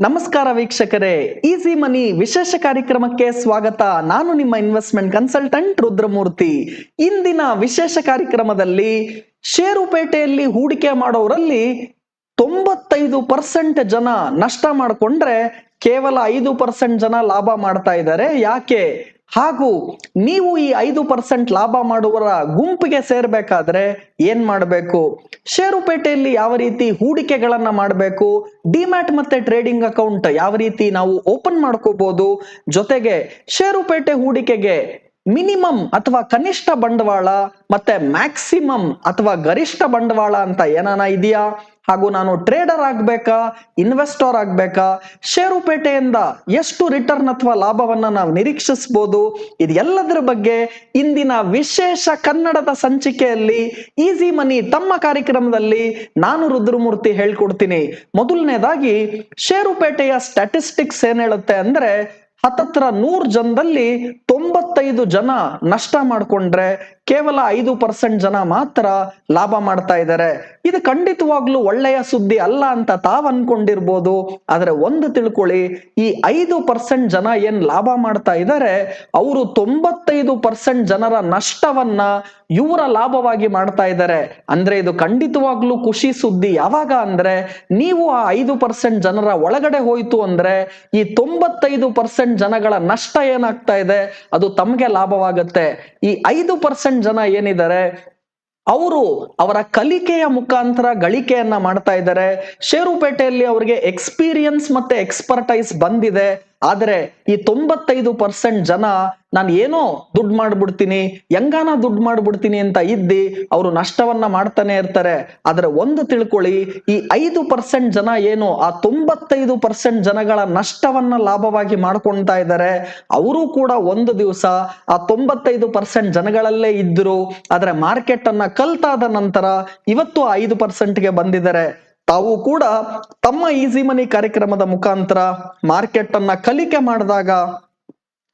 ನಮಸ್ಕಾರ ವೀಕ್ಷಕರೇ easy money ವಿಶೇಷ ಕಾರ್ಯಕ್ರಮಕ್ಕೆ ಸ್ವಾಗತ. ನಾನು ನಿಮ್ಮ ಇನ್ವೆಸ್ಟ್ಮೆಂಟ್ ಕನ್ಸಲ್ಟೆಂಟ್ ರುದ್ರಮೂರ್ತಿ. ಇಂದಿನ ವಿಶೇಷ ಕಾರ್ಯಕ್ರಮದಲ್ಲಿ ಷೇರುಪೇಟೆಯಲ್ಲಿ ಹೂಡಿಕೆ ಮಾಡೋರಲ್ಲಿ ತೊಂಬತ್ತೈದು ಪರ್ಸೆಂಟ್ ಜನ ನಷ್ಟ ಮಾಡಿಕೊಂಡ್ರೆ ಕೇವಲ ಐದು ಪರ್ಸೆಂಟ್ ಜನ ಲಾಭ ಮಾಡ್ತಾ ಇದ್ದಾರೆ. ಯಾಕೆ? ಹಾಗೂ ನೀವು ಈ ಐದು ಪರ್ಸೆಂಟ್ ಲಾಭ ಮಾಡುವರ ಗುಂಪಿಗೆ ಸೇರ್ಬೇಕಾದ್ರೆ ಏನ್ ಮಾಡಬೇಕು? ಷೇರುಪೇಟೆಯಲ್ಲಿ ಯಾವ ರೀತಿ ಹೂಡಿಕೆಗಳನ್ನ ಮಾಡಬೇಕು? ಡಿಮ್ಯಾಟ್ ಮತ್ತೆ ಟ್ರೇಡಿಂಗ್ ಅಕೌಂಟ್ ಯಾವ ರೀತಿ ನಾವು ಓಪನ್ ಮಾಡ್ಕೋಬಹುದು ಜೊತೆಗೆ ಷೇರುಪೇಟೆ ಹೂಡಿಕೆಗೆ ಮಿನಿಮಮ್ ಅಥವಾ ಕನಿಷ್ಠ ಬಂಡವಾಳ ಮತ್ತೆ ಮ್ಯಾಕ್ಸಿಮಮ್ ಅಥವಾ ಗರಿಷ್ಠ ಬಂಡವಾಳ ಅಂತ ಏನಾನ ಇದೆಯಾ? ಹಾಗೂ ನಾನು ಟ್ರೇಡರ್ ಆಗ್ಬೇಕಾ? ಇನ್ವೆಸ್ಟರ್ ಆಗ್ಬೇಕಾ? ಷೇರುಪೇಟೆಯಿಂದ ಎಷ್ಟು ರಿಟರ್ನ್ ಅಥವಾ ಲಾಭವನ್ನ ನಾವು ನಿರೀಕ್ಷಿಸಬಹುದು ಇದೆಲ್ಲದರ ಬಗ್ಗೆ ಇಂದಿನ ವಿಶೇಷ ಕನ್ನಡದ ಸಂಚಿಕೆಯಲ್ಲಿ ಈಸಿ ಮನಿ ತಮ್ಮ ಕಾರ್ಯಕ್ರಮದಲ್ಲಿ ನಾನು ರುದ್ರಮೂರ್ತಿ ಹೇಳ್ಕೊಡ್ತೀನಿ. ಮೊದಲನೇದಾಗಿ, ಷೇರುಪೇಟೆಯ ಸ್ಟ್ಯಾಟಿಸ್ಟಿಕ್ಸ್ ಏನ್ ಹೇಳುತ್ತೆ ಅಂದ್ರೆ ಹತ್ತತ್ರ ನೂರ್ ಜನದಲ್ಲಿ ತೊಂಬತ್ತೈದು ಜನ ನಷ್ಟ ಮಾಡ್ಕೊಂಡ್ರೆ ಕೇವಲ ಐದು ಪರ್ಸೆಂಟ್ ಜನ ಮಾತ್ರ ಲಾಭ ಮಾಡ್ತಾ ಇದ್ದಾರೆ. ಇದು ಖಂಡಿತವಾಗ್ಲೂ ಒಳ್ಳೆಯ ಸುದ್ದಿ ಅಲ್ಲ ಅಂತ ತಾವ್ ಅನ್ಕೊಂಡಿರ್ಬೋದು. ಆದ್ರೆ ಒಂದು ತಿಳ್ಕೊಳ್ಳಿ, ಈ ಐದು ಪರ್ಸೆಂಟ್ ಜನ ಏನ್ ಲಾಭ ಮಾಡ್ತಾ ಇದ್ದಾರೆ, ಅವರು ತೊಂಬತ್ತೈದು ಪರ್ಸೆಂಟ್ ಜನರ ನಷ್ಟವನ್ನ ಇವರ ಲಾಭವಾಗಿ ಮಾಡ್ತಾ ಇದ್ದಾರೆ. ಅಂದ್ರೆ ಇದು ಖಂಡಿತವಾಗ್ಲೂ ಖುಷಿ ಸುದ್ದಿ ಯಾವಾಗ ಅಂದ್ರೆ, ನೀವು ಆ ಐದು ಪರ್ಸೆಂಟ್ ಜನರ ಒಳಗಡೆ ಹೋಯ್ತು ಅಂದ್ರೆ, ಈ ತೊಂಬತ್ತೈದು ಪರ್ಸೆಂಟ್ ಜನಗಳ ನಷ್ಟ ಏನಾಗ್ತಾ ಇದೆ, ಅದು ತಮಗೆ ಲಾಭವಾಗುತ್ತೆ. ಈ ಐದು ಪರ್ಸೆಂಟ್ ಜನ ಏನಿದ್ದಾರೆ, ಅವರು ಅವರ ಕಲಿಕೆಯ ಮುಖಾಂತರ ಗಳಿಕೆಯನ್ನ ಮಾಡ್ತಾ ಇದ್ದಾರೆ. ಷೇರುಪೇಟೆಯಲ್ಲಿ ಅವರಿಗೆ ಎಕ್ಸ್ಪೀರಿಯನ್ಸ್ ಮತ್ತೆ ಎಕ್ಸ್ಪರ್ಟೈಸ್ ಬಂದಿದೆ. ಆದರೆ ಈ ತೊಂಬತ್ತೈದು ಪರ್ಸೆಂಟ್ ಜನ ನಾನು ಏನೋ ದುಡ್ಡು ಮಾಡ್ಬಿಡ್ತೀನಿ ಹೆಂಗಾನ ದುಡ್ಡು ಮಾಡ್ಬಿಡ್ತೀನಿ ಅಂತ ಇದ್ದಿ, ಅವರು ನಷ್ಟವನ್ನ ಮಾಡ್ತಾನೆ ಇರ್ತಾರೆ. ಆದ್ರೆ ಒಂದು ತಿಳ್ಕೊಳ್ಳಿ, ಈ ಐದು ಪರ್ಸೆಂಟ್ ಜನ ಏನು, ಆ ತೊಂಬತ್ತೈದು ಪರ್ಸೆಂಟ್ ಜನಗಳ ನಷ್ಟವನ್ನ ಲಾಭವಾಗಿ ಮಾಡ್ಕೊಳ್ತಾ ಇದ್ದಾರೆ. ಅವರು ಕೂಡ ಒಂದು ದಿವಸ ಆ ತೊಂಬತ್ತೈದು ಪರ್ಸೆಂಟ್ ಜನಗಳಲ್ಲೇ ಇದ್ದರು ಆದ್ರೆ ಮಾರ್ಕೆಟ್ ಅನ್ನ ಕಲ್ತಾದ ನಂತರ ಇವತ್ತು ಐದು ಪರ್ಸೆಂಟ್ಗೆ ಬಂದಿದ್ದಾರೆ. ತಾವು ಕೂಡ ತಮ್ಮ ಈಸಿ ಮನಿ ಕಾರ್ಯಕ್ರಮದ ಮುಖಾಂತರ ಮಾರ್ಕೆಟ್ ಅನ್ನ ಕಲಿಕೆ ಮಾಡಿದಾಗ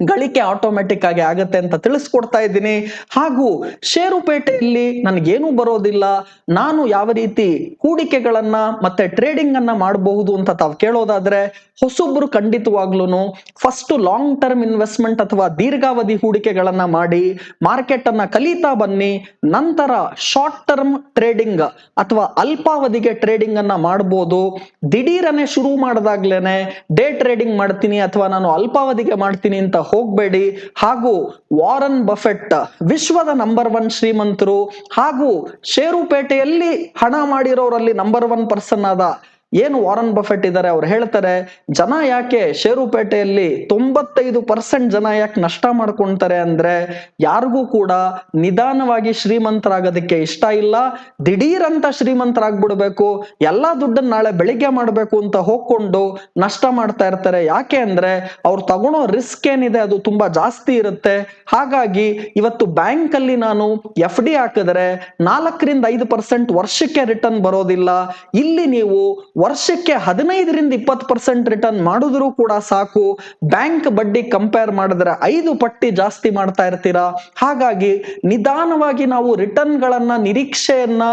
ಗಳಿಕೆ ಆಟೋಮೆಟಿಕ್ ಆಗಿ ಆಗತ್ತೆ ಅಂತ ತಿಳಿಸ್ಕೊಡ್ತಾ ಇದ್ದೀನಿ. ಹಾಗೂ ಷೇರುಪೇಟೆಯಲ್ಲಿ ನನಗೇನು ಬರೋದಿಲ್ಲ. ನಾನು ಯಾವ ರೀತಿ ಹೂಡಿಕೆಗಳನ್ನ ಮತ್ತೆ ಟ್ರೇಡಿಂಗ್ ಅನ್ನ ಮಾಡಬಹುದು ಅಂತ ತಾವು ಕೇಳೋದಾದ್ರೆ, ಹೊಸೊಬ್ರು ಖಂಡಿತವಾಗ್ಲೂ ಫಸ್ಟ್ ಲಾಂಗ್ ಟರ್ಮ್ ಇನ್ವೆಸ್ಟ್ಮೆಂಟ್ ಅಥವಾ ದೀರ್ಘಾವಧಿ ಹೂಡಿಕೆಗಳನ್ನ ಮಾಡಿ ಮಾರ್ಕೆಟ್ ಅನ್ನ ಕಲಿತಾ ಬನ್ನಿ, ನಂತರ ಶಾರ್ಟ್ ಟರ್ಮ್ ಟ್ರೇಡಿಂಗ್ ಅಥವಾ ಅಲ್ಪಾವಧಿಗೆ ಟ್ರೇಡಿಂಗ್ ಅನ್ನ ಮಾಡಬಹುದು ದಿಢೀರನೆ ಶುರು ಮಾಡಿದಾಗ್ಲೇನೆ ಡೇ ಟ್ರೇಡಿಂಗ್ ಮಾಡ್ತೀನಿ ಅಥವಾ ನಾನು ಅಲ್ಪಾವಧಿಗೆ ಮಾಡ್ತೀನಿ ಅಂತ ಹೋಗ್ಬೇಡಿ. ಹಾಗೂ ವಾರನ್ ಬಫೆಟ್ ವಿಶ್ವದ ನಂಬರ್ ಒನ್ ಶ್ರೀಮಂತರು ಹಾಗೂ ಷೇರುಪೇಟೆಯಲ್ಲಿ ಹಣ ಮಾಡಿರೋರಲ್ಲಿ ನಂಬರ್ ಒನ್ ಪರ್ಸನ್ ಆದ ಏನು ವಾರನ್ ಬಫೆಟ್ ಇದ್ದಾರೆ? ಅವ್ರು ಹೇಳ್ತಾರೆ, ಜನ ಯಾಕೆ ಷೇರುಪೇಟೆಯಲ್ಲಿ ತೊಂಬತ್ತೈದು ಪರ್ಸೆಂಟ್ ಜನ ಯಾಕೆ ನಷ್ಟ ಮಾಡ್ಕೊಂತಾರೆ ಅಂದ್ರೆ ಯಾರಿಗೂ ಕೂಡ ನಿಧಾನವಾಗಿ ಶ್ರೀಮಂತರಾಗೋದಕ್ಕೆ ಇಷ್ಟ ಇಲ್ಲ. ದಿಢೀರಂತ ಶ್ರೀಮಂತರಾಗ್ಬಿಡ್ಬೇಕು. ಎಲ್ಲಾ ದುಡ್ಡನ್ನ ನಾಳೆ ಬೆಳಿಗ್ಗೆ ಮಾಡ್ಬೇಕು ಅಂತ ಹೋಗ್ಕೊಂಡು ನಷ್ಟ ಮಾಡ್ತಾ ಇರ್ತಾರೆ. ಯಾಕೆ ಅಂದ್ರೆ ಅವ್ರು ತಗೊಳೋ ರಿಸ್ಕ್ ಏನಿದೆ ಅದು ತುಂಬಾ ಜಾಸ್ತಿ ಇರುತ್ತೆ. ಹಾಗಾಗಿ ಇವತ್ತು ಬ್ಯಾಂಕ್ ಅಲ್ಲಿ ನಾನು ಎಫ್ ಡಿ ಹಾಕಿದ್ರೆ ನಾಲ್ಕರಿಂದ ಐದು ಪರ್ಸೆಂಟ್ ವರ್ಷಕ್ಕೆ ರಿಟರ್ನ್ ಬರೋದಿಲ್ಲ. ಇಲ್ಲಿ ನೀವು ವರ್ಷಕ್ಕೆ ಹದಿನೈದರಿಂದ ಇಪ್ಪತ್ತು ಪರ್ಸೆಂಟ್ ರಿಟರ್ನ್ ಮಾಡಿದ್ರು ಕೂಡ ಸಾಕು. ಬ್ಯಾಂಕ್ ಬಡ್ಡಿ ಕಂಪೇರ್ ಮಾಡಿದ್ರೆ ಐದು ಪಟ್ಟಿ ಜಾಸ್ತಿ ಮಾಡ್ತಾ ಇರ್ತೀರಾ? ಹಾಗಾಗಿ ನಿಧಾನವಾಗಿ ನಾವು ರಿಟರ್ನ್ ಗಳನ್ನ, ನಿರೀಕ್ಷೆಯನ್ನ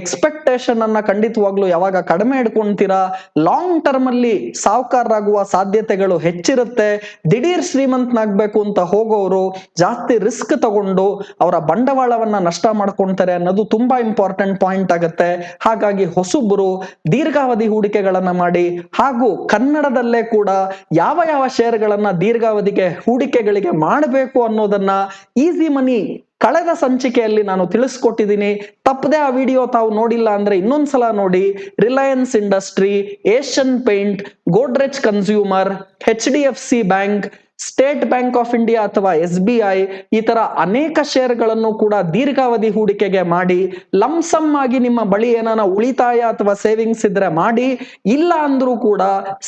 ಎಕ್ಸ್ಪೆಕ್ಟೇಷನ್ ಅನ್ನ ಖಂಡಿತವಾಗ್ಲೂ ಯಾವಾಗ ಕಡಿಮೆ ಇಡ್ಕೊಂತೀರಾ ಲಾಂಗ್ ಟರ್ಮ್ ಅಲ್ಲಿ ಸಾವುಕಾರರಾಗುವ ಸಾಧ್ಯತೆಗಳು ಹೆಚ್ಚಿರುತ್ತೆ. ದಿಢೀರ್ ಶ್ರೀಮಂತನಾಗ್ಬೇಕು ಅಂತ ಹೋಗೋರು ಜಾಸ್ತಿ ರಿಸ್ಕ್ ತಗೊಂಡು ಅವರ ಬಂಡವಾಳವನ್ನ ನಷ್ಟ ಮಾಡ್ಕೊಂತಾರೆ ಅನ್ನೋದು ತುಂಬಾ ಇಂಪಾರ್ಟೆಂಟ್ ಪಾಯಿಂಟ್ ಆಗುತ್ತೆ. ಹಾಗಾಗಿ ಹೊಸಬ್ರು ದೀರ್ಘಾವಧಿ ಹೂಡಿಕೆಗಳನ್ನ ಮಾಡಿ ಹಾಗೂ ಕನ್ನಡದಲ್ಲೇ ಕೂಡ ಯಾವ ಯಾವ ಷೇರ್ಗಳನ್ನ ದೀರ್ಘಾವಧಿಗೆ ಹೂಡಿಕೆಗಳಿಗೆ ಮಾಡಬೇಕು ಅನ್ನೋದನ್ನ ಈಸಿ ಮನಿ ಕಳೆದ ಸಂಚಿಕೆಯಲ್ಲಿ ನಾನು ತಿಳಿಸ್ಕೊಟ್ಟಿದ್ದೀನಿ. ತಪ್ಪದೆ ಆ ವಿಡಿಯೋ ತಾವು ನೋಡಿಲ್ಲ ಅಂದ್ರೆ ಇನ್ನೊಂದ್ಸಲ ನೋಡಿ. Reliance industry, Asian paint, Godrej consumer, H D F C bank, State Bank of India ಅಥವಾ ಎಸ್ ಬಿ ಐ ಈ ತರ ಅನೇಕ ಶೇರ್ಗಳನ್ನು ಕೂಡ ದೀರ್ಘಾವಧಿ ಹೂಡಿಕೆಗೆ ಮಾಡಿ. ಲಂಸಮ್ ಆಗಿ ನಿಮ್ಮ ಬಳಿ ಏನಾನ ಉಳಿತಾಯ ಅಥವಾ ಸೇವಿಂಗ್ಸ್ ಇದ್ರೆ ಮಾಡಿ. ಇಲ್ಲ ಅಂದ್ರೂ ಕೂಡ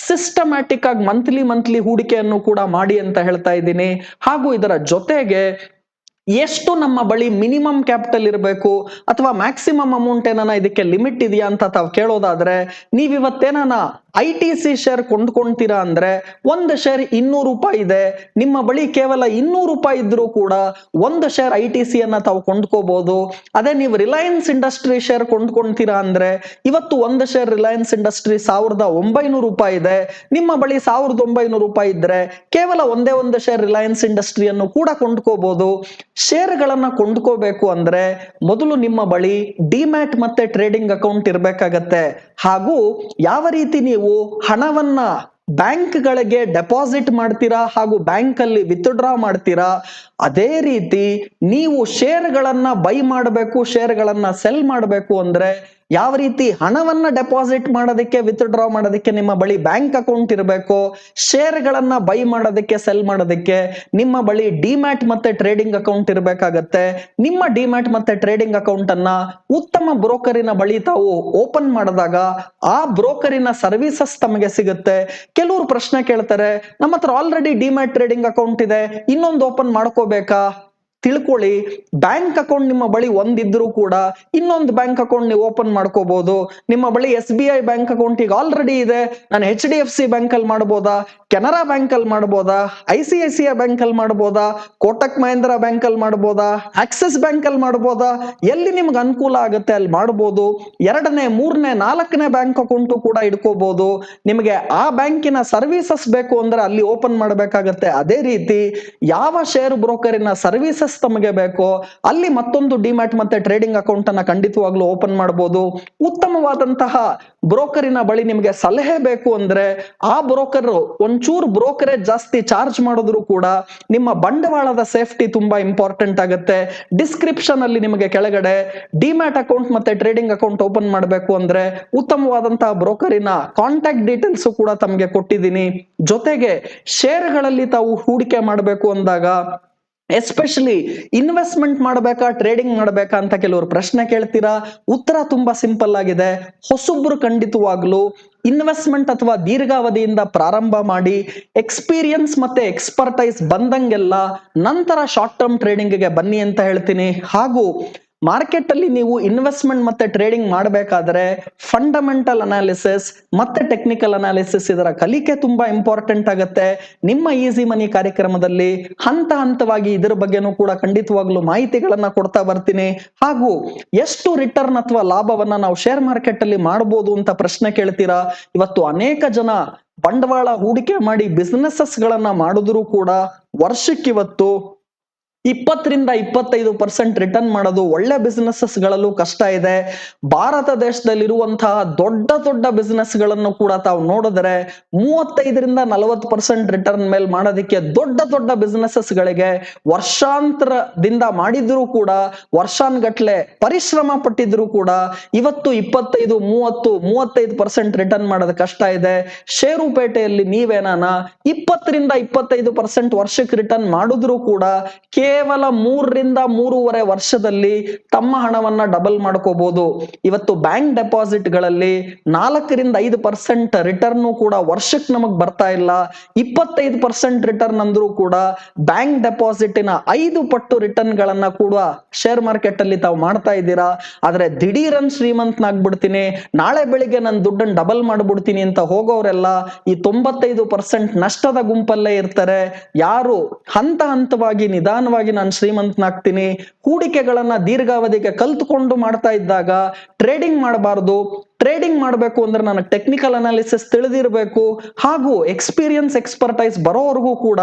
ಸಿಸ್ಟಮ್ಯಾಟಿಕ್ ಆಗಿ ಮಂತ್ಲಿ ಮಂತ್ಲಿ ಹೂಡಿಕೆಯನ್ನು ಕೂಡ ಮಾಡಿ ಅಂತ ಹೇಳ್ತಾ ಇದ್ದೀನಿ. ಹಾಗೂ ಇದರ ಜೊತೆಗೆ ಎಷ್ಟು ನಮ್ಮ ಬಳಿ ಮಿನಿಮಮ್ ಕ್ಯಾಪಿಟಲ್ ಇರಬೇಕು ಅಥವಾ ಮ್ಯಾಕ್ಸಿಮಮ್ ಅಮೌಂಟ್ ಏನಾನ ಇದಕ್ಕೆ ಲಿಮಿಟ್ ಇದೆಯಾ ಅಂತ ತಾವು ಕೇಳೋದಾದ್ರೆ ನೀವ್ ಇವತ್ತೇನಾನ ಐ ಟಿ ಸಿ ಶೇರ್ ಕೊಂಡ್ಕೊಂತೀರಾ ಅಂದ್ರೆ ಒಂದು ಶೇರ್ ಇನ್ನೂರು ರೂಪಾಯಿ ಇದೆ. ನಿಮ್ಮ ಬಳಿ ಕೇವಲ ಇನ್ನೂರು ರೂಪಾಯಿ ಇದ್ರೂ ಕೂಡ ಒಂದು ಶೇರ್ ಐ ಟಿ ಸಿ ಅನ್ನ ತಾವು ಕೊಂಡ್ಕೋಬಹುದು ಅದೇ ನೀವು ರಿಲಯನ್ಸ್ ಇಂಡಸ್ಟ್ರಿ ಶೇರ್ ಕೊಂಡ್ಕೊಂತೀರಾ ಅಂದ್ರೆ ಇವತ್ತು ಒಂದು ಶೇರ್ ರಿಲಯನ್ಸ್ ಇಂಡಸ್ಟ್ರಿ ಸಾವಿರದ ಒಂಬೈನೂರು ರೂಪಾಯಿ ಇದೆ. ನಿಮ್ಮ ಬಳಿ ಸಾವಿರದ ಒಂಬೈನೂರು ರೂಪಾಯಿ ಇದ್ರೆ ಕೇವಲ ಒಂದೇ ಒಂದು ಶೇರ್ ರಿಲಯನ್ಸ್ ಇಂಡಸ್ಟ್ರಿಯನ್ನು ಕೂಡ ಕೊಂಡ್ಕೋಬಹುದು ಶೇರ್ಗಳನ್ನ ಕೊಂಡ್ಕೋಬೇಕು ಅಂದ್ರೆ ಮೊದಲು ನಿಮ್ಮ ಬಳಿ ಡಿಮ್ಯಾಟ್ ಮತ್ತೆ ಟ್ರೇಡಿಂಗ್ ಅಕೌಂಟ್ ಇರಬೇಕಾಗತ್ತೆ. ಹಾಗೂ ಯಾವ ರೀತಿ ನೀವು ಹಣವನ್ನ ಬ್ಯಾಂಕ್ಗಳಿಗೆ ಡೆಪಾಸಿಟ್ ಮಾಡ್ತೀರಾ ಹಾಗೂ ಬ್ಯಾಂಕ್ ಅಲ್ಲಿ ವಿತ್ಡ್ರಾ ಮಾಡ್ತೀರಾ, ಅದೇ ರೀತಿ ನೀವು ಶೇರ್ಗಳನ್ನ ಬೈ ಮಾಡಬೇಕು ಶೇರ್ಗಳನ್ನ ಸೆಲ್ ಮಾಡಬೇಕು ಅಂದ್ರೆ ಯಾವ ರೀತಿ ಹಣವನ್ನ ಡೆಪಾಸಿಟ್ ಮಾಡೋದಕ್ಕೆ ವಿತ್ಡ್ರಾ ಮಾಡೋದಕ್ಕೆ, ನಿಮ್ಮ ಬಳಿ ಬ್ಯಾಂಕ್ ಅಕೌಂಟ್ ಇರಬೇಕು ಶೇರ್ಗಳನ್ನ ಬೈ ಮಾಡೋದಕ್ಕೆ ಸೆಲ್ ಮಾಡೋದಕ್ಕೆ, ನಿಮ್ಮ ಬಳಿ ಡಿಮ್ಯಾಟ್ ಮತ್ತೆ ಟ್ರೇಡಿಂಗ್ ಅಕೌಂಟ್ ಇರಬೇಕಾಗತ್ತೆ. ನಿಮ್ಮ ಡಿಮ್ಯಾಟ್ ಮತ್ತೆ ಟ್ರೇಡಿಂಗ್ ಅಕೌಂಟ್ ಅನ್ನ ಉತ್ತಮ ಬ್ರೋಕರಿನ ಬಳಿ ತಾವು ಓಪನ್ ಮಾಡಿದಾಗ, ಆ ಬ್ರೋಕರಿನ ಸರ್ವಿಸಸ್ ತಮಗೆ ಸಿಗುತ್ತೆ. ಕೆಲವರು ಪ್ರಶ್ನೆ ಕೇಳ್ತಾರೆ ನಮ್ಮ ಹತ್ರ ಆಲ್ರೆಡಿ ಡಿಮ್ಯಾಟ್ ಟ್ರೇಡಿಂಗ್ ಅಕೌಂಟ್ ಇದೆ, ಇನ್ನೊಂದು ಓಪನ್ ಮಾಡ್ಕೋಬೇಕಾ? ತಿಳ್ಕೊಳ್ಳಿ. ಬ್ಯಾಂಕ್ ಅಕೌಂಟ್ ನಿಮ್ಮ ಬಳಿ ಒಂದಿದ್ರು ಕೂಡ ಇನ್ನೊಂದು ಬ್ಯಾಂಕ್ ಅಕೌಂಟ್ ನೀವು ಓಪನ್ ಮಾಡ್ಕೋಬಹುದು ನಿಮ್ಮ ಬಳಿ S B I bank account ಈಗ ಆಲ್ರೆಡಿ ಇದೆ. ನಾನು H D F C bank ಅಲ್ಲಿ ಮಾಡ್ಬೋದಾ? ಕೆನರಾ ಬ್ಯಾಂಕ್ ಅಲ್ಲಿ ಮಾಡ್ಬೋದಾ? I C I C I bank ಅಲ್ಲಿ ಮಾಡ್ಬೋದಾ? ಕೋಟಕ್ ಮಹೇಂದ್ರ ಬ್ಯಾಂಕ್ ಅಲ್ಲಿ ಮಾಡ್ಬೋದಾ? ಆಕ್ಸಿಸ್ ಬ್ಯಾಂಕ್ ಅಲ್ಲಿ ಮಾಡ್ಬೋದಾ? ಎಲ್ಲಿ ನಿಮ್ಗೆ ಅನುಕೂಲ ಆಗುತ್ತೆ ಅಲ್ಲಿ ಮಾಡ್ಬೋದು. ಎರಡನೇ, ಮೂರನೇ, ನಾಲ್ಕನೇ ಬ್ಯಾಂಕ್ ಅಕೌಂಟು ಕೂಡ ಇಟ್ಕೋಬಹುದು ನಿಮಗೆ ಆ ಬ್ಯಾಂಕಿನ ಸರ್ವಿಸಸ್ ಬೇಕು ಅಂದ್ರೆ ಅಲ್ಲಿ ಓಪನ್ ಮಾಡಬೇಕಾಗತ್ತೆ. ಅದೇ ರೀತಿ ಯಾವ ಶೇರ್ ಬ್ರೋಕರಿನ ಸರ್ವಿಸಸ್ ತಮಗೆ ಬೇಕು, ಅಲ್ಲಿ ಮತ್ತೊಂದು ಡಿಮ್ಯಾಟ್ ಮತ್ತೆ ಟ್ರೇಡಿಂಗ್ ಅಕೌಂಟ್ ಅನ್ನ ಖಂಡಿತವಾಗ್ಲೂ ಓಪನ್ ಮಾಡಬಹುದು. ಉತ್ತಮವಾದಂತಹ ಬ್ರೋಕರಿನ ಬಳಿ ನಿಮಗೆ ಸಲಹೆ ಬೇಕು ಅಂದ್ರೆ, ಆ ಬ್ರೋಕರ್, ಒಂಚೂರು ಬ್ರೋಕರೇಜ್ ಜಾಸ್ತಿ ಚಾರ್ಜ್ ಮಾಡಿದ್ರು ಕೂಡ ನಿಮ್ಮ ಬಂಡವಾಳದ ಸೇಫ್ಟಿ ತುಂಬಾ ಇಂಪಾರ್ಟೆಂಟ್ ಆಗುತ್ತೆ. ಡಿಸ್ಕ್ರಿಪ್ಷನ್ ಅಲ್ಲಿ ನಿಮಗೆ ಕೆಳಗಡೆ ಡಿಮ್ಯಾಟ್ ಅಕೌಂಟ್ ಮತ್ತೆ ಟ್ರೇಡಿಂಗ್ ಅಕೌಂಟ್ ಓಪನ್ ಮಾಡಬೇಕು ಅಂದ್ರೆ, ಉತ್ತಮವಾದಂತಹ ಬ್ರೋಕರಿನ ಕಾಂಟ್ಯಾಕ್ಟ್ ಡೀಟೇಲ್ಸ್ ಕೂಡ ತಮಗೆ ಕೊಟ್ಟಿದ್ದೀನಿ. ಜೊತೆಗೆ ಶೇರ್ಗಳಲ್ಲಿ ತಾವು ಹೂಡಿಕೆ ಮಾಡಬೇಕು ಅಂದಾಗ ಎಸ್ಪೆಷಲಿ ಇನ್ವೆಸ್ಟ್ಮೆಂಟ್ ಮಾಡಬೇಕಾ ಟ್ರೇಡಿಂಗ್ ಮಾಡಬೇಕಾ ಅಂತ ಕೆಲವರು ಪ್ರಶ್ನೆ ಕೇಳ್ತೀರಾ? ಉತ್ತರ ತುಂಬಾ ಸಿಂಪಲ್ ಆಗಿದೆ. ಹೊಸೊಬ್ರು ಖಂಡಿತವಾಗ್ಲು ಇನ್ವೆಸ್ಟ್ಮೆಂಟ್ ಅಥವಾ ದೀರ್ಘಾವಧಿಯಿಂದ ಪ್ರಾರಂಭ ಮಾಡಿ ಎಕ್ಸ್ಪೀರಿಯನ್ಸ್ ಮತ್ತೆ ಎಕ್ಸ್ಪರ್ಟೈಸ್ ಬಂದಂಗೆಲ್ಲ ನಂತರ ಶಾರ್ಟ್ ಟರ್ಮ್ ಟ್ರೇಡಿಂಗ್ಗೆ ಬನ್ನಿ ಅಂತ ಹೇಳ್ತೀನಿ. ಹಾಗೂ ಮಾರ್ಕೆಟ್ ಅಲ್ಲಿ ನೀವು ಇನ್ವೆಸ್ಟ್ಮೆಂಟ್ ಮತ್ತೆ ಟ್ರೇಡಿಂಗ್ ಮಾಡಬೇಕಾದ್ರೆ ಫಂಡಮೆಂಟಲ್ ಅನಾಲಿಸಿಸ್ ಮತ್ತೆ ಟೆಕ್ನಿಕಲ್ ಅನಾಲಿಸಿಸ್ ಇದರ ಕಲಿಕೆ ತುಂಬಾ ಇಂಪಾರ್ಟೆಂಟ್ ಆಗುತ್ತೆ. ನಿಮ್ಮ ಈಸಿ ಮನಿ ಕಾರ್ಯಕ್ರಮದಲ್ಲಿ ಹಂತ ಹಂತವಾಗಿ ಇದರ ಬಗ್ಗೆನೂ ಕೂಡ ಖಂಡಿತವಾಗ್ಲೂ ಮಾಹಿತಿಗಳನ್ನ ಕೊಡ್ತಾ ಬರ್ತೀನಿ. ಹಾಗೂ ಎಷ್ಟು ರಿಟರ್ನ್ ಅಥವಾ ಲಾಭವನ್ನ ನಾವು ಶೇರ್ ಮಾರ್ಕೆಟ್ ಅಲ್ಲಿ ಮಾಡಬಹುದು ಅಂತ ಪ್ರಶ್ನೆ ಕೇಳ್ತೀರಾ? ಇವತ್ತು ಅನೇಕ ಜನ ಬಂಡವಾಳ ಹೂಡಿಕೆ ಮಾಡಿ ಬಿಸ್ನೆಸಸ್ ಗಳನ್ನ ಮಾಡಿದ್ರು ಕೂಡ ವರ್ಷಕ್ಕಿವತ್ತು ಇಪ್ಪತ್ತರಿಂದ ಇಪ್ಪತ್ತೈದು ಪರ್ಸೆಂಟ್ ರಿಟರ್ನ್ ಮಾಡೋದು ಒಳ್ಳೆ ಬಿಸ್ನೆಸಸ್ ಗಳಲ್ಲೂ ಕಷ್ಟ ಇದೆ. ಭಾರತ ದೇಶದಲ್ಲಿರುವಂತಹ ದೊಡ್ಡ ದೊಡ್ಡ ಬಿಸ್ನೆಸ್ಗಳನ್ನು ಕೂಡ ತಾವು ನೋಡಿದ್ರೆ ಮೂವತ್ತೈದರಿಂದ ನಲವತ್ತು ಪರ್ಸೆಂಟ್ ರಿಟರ್ನ್ ಮೇಲೆ ಮಾಡೋದಕ್ಕೆ ದೊಡ್ಡ ದೊಡ್ಡ ಬಿಸ್ನೆಸಸ್ ಗಳಿಗೆ ವರ್ಷಾಂತರದಿಂದ ಮಾಡಿದ್ರು ಕೂಡ, ವರ್ಷಾನ್ಗಟ್ಲೆ ಪರಿಶ್ರಮ ಪಟ್ಟಿದ್ರು ಕೂಡ ಇವತ್ತು ಇಪ್ಪತ್ತೈದು, ಮೂವತ್ತು, ಮೂವತ್ತೈದು ಪರ್ಸೆಂಟ್ ರಿಟರ್ನ್ ಮಾಡೋದು ಕಷ್ಟ ಇದೆ. ಷೇರುಪೇಟೆಯಲ್ಲಿ ನೀವೇನಾನ ಇಪ್ಪತ್ತರಿಂದ ಇಪ್ಪತ್ತೈದು ಪರ್ಸೆಂಟ್ ವರ್ಷಕ್ಕೆ ರಿಟರ್ನ್ ಮಾಡಿದ್ರು ಕೂಡ ಕೇವಲ ಮೂರರಿಂದ ಮೂರುವರೆ ವರ್ಷದಲ್ಲಿ ತಮ್ಮ ಹಣವನ್ನ ಡಬಲ್ ಮಾಡ್ಕೋಬಹುದು ಇವತ್ತು ಬ್ಯಾಂಕ್ ಡೆಪಾಸಿಟ್ಗಳಲ್ಲಿ ನಾಲ್ಕರಿಂದ ಐದು ಪರ್ಸೆಂಟ್ ರಿಟರ್ನ್ ಕೂಡ ವರ್ಷಕ್ಕೆ ನಮಗ್ ಬರ್ತಾ ಇಲ್ಲ. ಇಪ್ಪತ್ತೈದು ಪರ್ಸೆಂಟ್ ರಿಟರ್ನ್ ಅಂದ್ರೂ ಕೂಡ ಬ್ಯಾಂಕ್ ಡೆಪಾಸಿಟಿನ ಐದು ಪಟ್ಟು ರಿಟರ್ನ್ ಗಳನ್ನ ಕೂಡ ಶೇರ್ ಮಾರ್ಕೆಟ್ ಅಲ್ಲಿ ತಾವು ಮಾಡ್ತಾ ಇದ್ದೀರಾ. ಆದ್ರೆ ದಿಢೀರನ್ ಶ್ರೀಮಂತನಾಗ್ಬಿಡ್ತೀನಿ. ನಾಳೆ ಬೆಳಿಗ್ಗೆ ನನ್ನ ದುಡ್ಡನ್ನು ಡಬಲ್ ಮಾಡ್ಬಿಡ್ತೀನಿ ಅಂತ ಹೋಗೋರೆಲ್ಲ ಈ ತೊಂಬತ್ತೈದು ಪರ್ಸೆಂಟ್ ನಷ್ಟದ ಗುಂಪಲ್ಲೇ ಇರ್ತಾರೆ. ಯಾರು ಹಂತ ಹಂತವಾಗಿ ನಿಧಾನವಾಗಿ ನಾನು ಶ್ರೀಮಂತನಾಗ್ತೀನಿ. ಹೂಡಿಕೆಗಳನ್ನ ದೀರ್ಘಾವಧಿಗೆ ಕಲ್ತುಕೊಂಡು ಮಾಡ್ತಾ ಇದ್ದಾಗ ಟ್ರೇಡಿಂಗ್ ಮಾಡಬಾರ್ದು. ಟ್ರೇಡಿಂಗ್ ಮಾಡಬೇಕು ಅಂದ್ರೆ ನನಗೆ ಟೆಕ್ನಿಕಲ್ ಅನಾಲಿಸಿಸ್ ತಿಳಿದಿರಬೇಕು. ಹಾಗೂ ಎಕ್ಸ್ಪೀರಿಯನ್ಸ್ ಎಕ್ಸ್ಪರ್ಟೈಸ್ ಬರೋವರೆಗೂ ಕೂಡ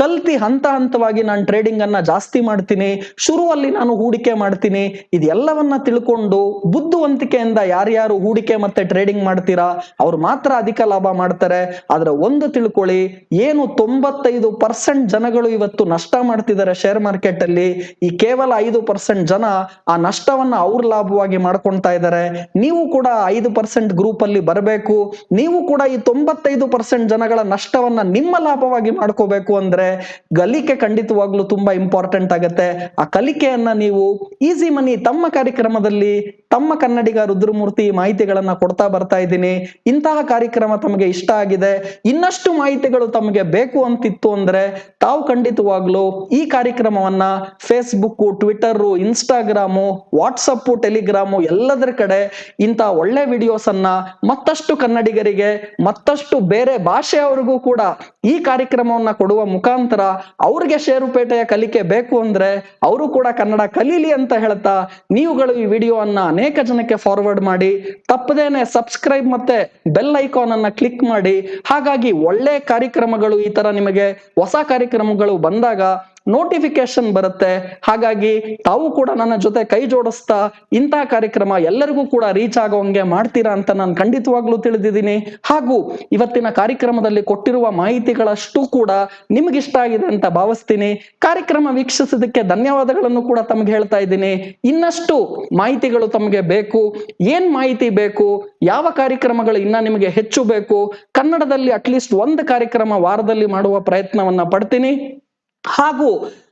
ಕಲ್ತಿ ಹಂತ ಹಂತವಾಗಿ ನಾನು ಟ್ರೇಡಿಂಗ್ ಅನ್ನ ಜಾಸ್ತಿ ಮಾಡ್ತೀನಿ. ಶುರುವಲ್ಲಿ ನಾನು ಹೂಡಿಕೆ ಮಾಡ್ತೀನಿ. ಇದೆಲ್ಲವನ್ನ ತಿಳ್ಕೊಂಡು ಬುದ್ಧಿವಂತಿಕೆಯಿಂದ ಯಾರ್ಯಾರು ಹೂಡಿಕೆ ಮತ್ತೆ ಟ್ರೇಡಿಂಗ್ ಮಾಡ್ತೀರಾ, ಅವ್ರು ಮಾತ್ರ ಅಧಿಕ ಲಾಭ ಮಾಡ್ತಾರೆ. ಆದ್ರೆ ಒಂದು ತಿಳ್ಕೊಳ್ಳಿ, ಏನು ತೊಂಬತ್ತೈದು ಪರ್ಸೆಂಟ್ ಜನಗಳು ಇವತ್ತು ನಷ್ಟ ಮಾಡ್ತಿದ್ದಾರೆ ಶೇರ್ ಮಾರ್ಕೆಟ್ ಅಲ್ಲಿ, ಈ ಕೇವಲ ಐದು ಪರ್ಸೆಂಟ್ ಜನ ಆ ನಷ್ಟವನ್ನ ಅವ್ರ ಲಾಭವಾಗಿ ಮಾಡ್ಕೊಳ್ತಾ ಇದ್ದಾರೆ. ನೀವು ಕೂಡ ಐದು ಪರ್ಸೆಂಟ್ ಗ್ರೂಪ್ ಅಲ್ಲಿ ಬರಬೇಕು. ನೀವು ಕೂಡ ಈ ತೊಂಬತ್ತೈದು ಪರ್ಸೆಂಟ್ ಜನಗಳ ನಷ್ಟವನ್ನ ನಿಮ್ಮ ಲಾಭವಾಗಿ ಮಾಡ್ಕೋಬೇಕು ಅಂದ್ರೆ ಕಲಿಕೆ ಖಂಡಿತವಾಗ್ಲೂ ತುಂಬಾ ಇಂಪಾರ್ಟೆಂಟ್ ಆಗತ್ತೆ. ಆ ಕಲಿಕೆಯನ್ನ ನೀವು ಈಸಿ ಮನಿ ತಮ್ಮ ಕಾರ್ಯಕ್ರಮದಲ್ಲಿ ತಮ್ಮ ಕನ್ನಡಿಗ ರುದ್ರಮೂರ್ತಿ ಮಾಹಿತಿಗಳನ್ನ ಕೊಡ್ತಾ ಬರ್ತಾ ಇದ್ದೀನಿ. ಇಂತಹ ಕಾರ್ಯಕ್ರಮ ತಮಗೆ ಇಷ್ಟ ಆಗಿದೆ. ಇನ್ನಷ್ಟು ಮಾಹಿತಿಗಳು ತಮಗೆ ಬೇಕು ಅಂತಿತ್ತು ಅಂದ್ರೆ ತಾವು ಖಂಡಿತವಾಗ್ಲೂ ಈ ಕಾರ್ಯಕ್ರಮವನ್ನ Facebook Twitter Instagram WhatsApp Telegram ಎಲ್ಲದರ ಕಡೆ ಇಂಥ ಒಳ್ಳೆ ವಿಡಿಯೋಸ್ ಅನ್ನ ಮತ್ತಷ್ಟು ಕನ್ನಡಿಗರಿಗೆ, ಮತ್ತಷ್ಟು ಬೇರೆ ಭಾಷೆಯವರಿಗೂ ಕೂಡ ಈ ಕಾರ್ಯಕ್ರಮವನ್ನ ಕೊಡುವ ಮುಖಾಂತರ ಅವ್ರಿಗೆ ಷೇರುಪೇಟೆಯ ಕಲಿಕೆ ಬೇಕು ಅಂದ್ರೆ ಅವರು ಕೂಡ ಕನ್ನಡ ಕಲೀಲಿ ಅಂತ ಹೇಳ್ತಾ ನೀವುಗಳು ಈ ವಿಡಿಯೋವನ್ನ ಅನೇಕ ಜನಕ್ಕೆ ಫಾರ್ವರ್ಡ್ ಮಾಡಿ, ತಪ್ಪದೇನೆ ಸಬ್ಸ್ಕ್ರೈಬ್ ಮತ್ತೆ ಬೆಲ್ ಐಕಾನ್ ಅನ್ನ ಕ್ಲಿಕ್ ಮಾಡಿ, ಹಾಗಾಗಿ ಒಳ್ಳೆ ಕಾರ್ಯಕ್ರಮಗಳು ಈ ತರ ನಿಮಗೆ ಹೊಸ ಕಾರ್ಯಕ್ರಮಗಳು ಬಂದಾಗ ನೋಟಿಫಿಕೇಶನ್ ಬರುತ್ತೆ. ಹಾಗಾಗಿ ತಾವು ಕೂಡ ನನ್ನ ಜೊತೆ ಕೈ ಜೋಡಿಸ್ತಾ ಇಂತಹ ಕಾರ್ಯಕ್ರಮ ಎಲ್ಲರಿಗೂ ಕೂಡ ರೀಚ್ ಆಗೋಂಗೆ ಮಾಡ್ತೀರಾ ಅಂತ ನಾನು ಖಂಡಿತವಾಗ್ಲೂ ತಿಳಿದಿದ್ದೀನಿ. ಹಾಗೂ ಇವತ್ತಿನ ಕಾರ್ಯಕ್ರಮದಲ್ಲಿ ಕೊಟ್ಟಿರುವ ಮಾಹಿತಿಗಳಷ್ಟು ಕೂಡ ನಿಮ್ಗಿಷ್ಟ ಆಗಿದೆ ಅಂತ ಭಾವಿಸ್ತೀನಿ. ಕಾರ್ಯಕ್ರಮ ವೀಕ್ಷಿಸಿದಕ್ಕೆ ಧನ್ಯವಾದಗಳನ್ನು ಕೂಡ ತಮಗೆ ಹೇಳ್ತಾ ಇದ್ದೀನಿ. ಇನ್ನಷ್ಟು ಮಾಹಿತಿಗಳು ತಮಗೆ ಬೇಕು. ಏನ್ ಮಾಹಿತಿ ಬೇಕು? ಯಾವ ಕಾರ್ಯಕ್ರಮಗಳು ಇನ್ನ ನಿಮಗೆ ಹೆಚ್ಚು ಬೇಕು? ಕನ್ನಡದಲ್ಲಿ ಅಟ್ಲೀಸ್ಟ್ ಒಂದು ಕಾರ್ಯಕ್ರಮ ವಾರದಲ್ಲಿ ಮಾಡುವ ಪ್ರಯತ್ನವನ್ನ ಪಡ್ತೀನಿ. ಹಾಗೂ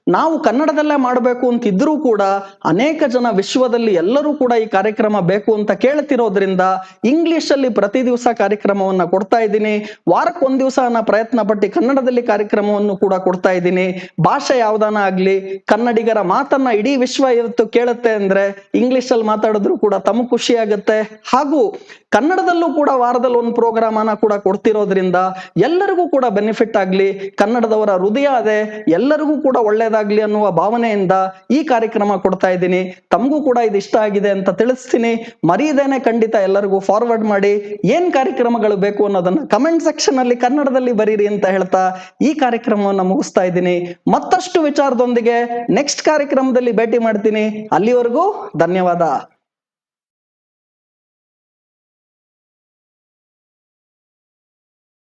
ನಾವು ಕನ್ನಡದಲ್ಲೇ ಮಾಡಬೇಕು ಅಂತಿದ್ರೂ ಕೂಡ ಅನೇಕ ಜನ ವಿಶ್ವದಲ್ಲಿ ಎಲ್ಲರೂ ಕೂಡ ಈ ಕಾರ್ಯಕ್ರಮ ಬೇಕು ಅಂತ ಕೇಳ್ತಿರೋದ್ರಿಂದ ಇಂಗ್ಲಿಷ್ ಅಲ್ಲಿ ಪ್ರತಿ ದಿವಸ ಕಾರ್ಯಕ್ರಮವನ್ನ ಕೊಡ್ತಾ ಇದ್ದೀನಿ. ವಾರಕ್ಕೆ ಒಂದ್ ದಿವಸ ನಾ ಪ್ರಯತ್ನ ಪಟ್ಟು ಕನ್ನಡದಲ್ಲಿ ಕಾರ್ಯಕ್ರಮವನ್ನು ಕೂಡ ಕೊಡ್ತಾ ಇದ್ದೀನಿ. ಭಾಷೆ ಯಾವ್ದಾನ ಆಗ್ಲಿ, ಕನ್ನಡಿಗರ ಮಾತನ್ನ ಇಡೀ ವಿಶ್ವ ಇವತ್ತು ಕೇಳುತ್ತೆ ಅಂದ್ರೆ ಇಂಗ್ಲಿಷ್ ಅಲ್ಲಿ ಮಾತಾಡಿದ್ರು ಕೂಡ ತಮ್ಮ ಖುಷಿ ಆಗುತ್ತೆ. ಹಾಗೂ ಕನ್ನಡದಲ್ಲೂ ಕೂಡ ವಾರದಲ್ಲಿ ಒಂದು ಪ್ರೋಗ್ರಾಮ್ ಅನ್ನ ಕೂಡ ಕೊಡ್ತಿರೋದ್ರಿಂದ ಎಲ್ಲರಿಗೂ ಕೂಡ ಬೆನಿಫಿಟ್ ಆಗ್ಲಿ. ಕನ್ನಡದವರ ಹೃದಯ ಅದೇ, ಎಲ್ಲರಿಗೂ ಕೂಡ ಒಳ್ಳೇದಾಗ್ಲಿ ಅನ್ನುವ ಭಾವನೆಯಿಂದ ಈ ಕಾರ್ಯಕ್ರಮ ಕೊಡ್ತಾ ಇದ್ದೀನಿ. ತಮಗೂ ಕೂಡ ಇದು ಇಷ್ಟ ಆಗಿದೆ ಅಂತ ತಿಳಿಸ್ತೀನಿ. ಮರೀದೇನೆ ಖಂಡಿತ ಎಲ್ಲರಿಗೂ ಫಾರ್ವರ್ಡ್ ಮಾಡಿ ಏನ್ ಕಾರ್ಯಕ್ರಮಗಳು ಬೇಕು ಅನ್ನೋದನ್ನ ಕಮೆಂಟ್ ಸೆಕ್ಷನ್ ಅಲ್ಲಿ ಕನ್ನಡದಲ್ಲಿ ಬರೀರಿ ಅಂತ ಹೇಳ್ತಾ ಈ ಕಾರ್ಯಕ್ರಮವನ್ನು ಮುಗಿಸ್ತಾ ಇದ್ದೀನಿ. ಮತ್ತಷ್ಟು ವಿಚಾರದೊಂದಿಗೆ ನೆಕ್ಸ್ಟ್ ಕಾರ್ಯಕ್ರಮದಲ್ಲಿ ಭೇಟಿ ಮಾಡ್ತೀನಿ. ಅಲ್ಲಿವರೆಗೂ ಧನ್ಯವಾದ.